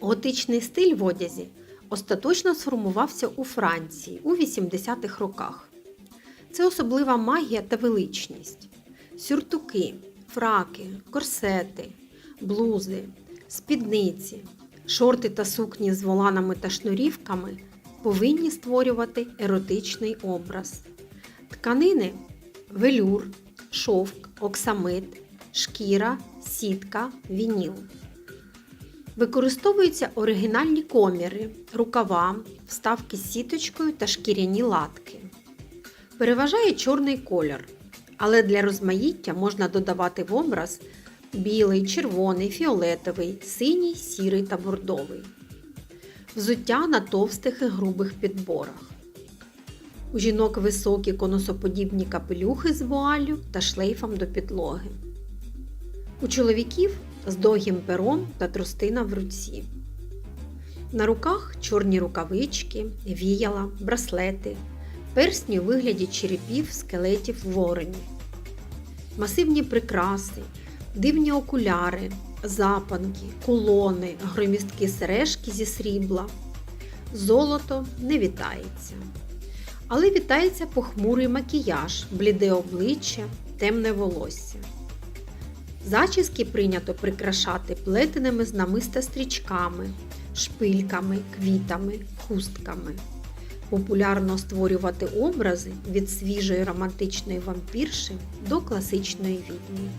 Готичний стиль в одязі остаточно сформувався у Франції у 80-х роках. Це особлива магія та величність. Сюртуки, фраки, корсети, блузи, спідниці, шорти та сукні з воланами та шнурівками повинні створювати еротичний образ. Тканини велюр, шовк, оксамит, шкіра, сітка, вініл. Використовуються оригінальні коміри, рукава, вставки з сіточкою та шкіряні латки. Переважає чорний колір, але для розмаїття можна додавати в образ білий, червоний, фіолетовий, синій, сірий та бордовий. Взуття на товстих і грубих підборах. У жінок високі конусоподібні капелюхи з вуаллю та шлейфом до підлоги. У чоловіків з довгим пером та тростина в руці. На руках чорні рукавички, віяла, браслети, персні у вигляді черепів, скелетів воронів, масивні прикраси, дивні окуляри, запанки, кулони, громісткі сережки зі срібла. Золото не вітається. Але вітається похмурий макіяж, бліде обличчя, темне волосся. Зачіски прийнято прикрашати плетеними з намиста стрічками, шпильками, квітами, хустками. Популярно створювати образи від свіжої романтичної вампірши до класичної відьми.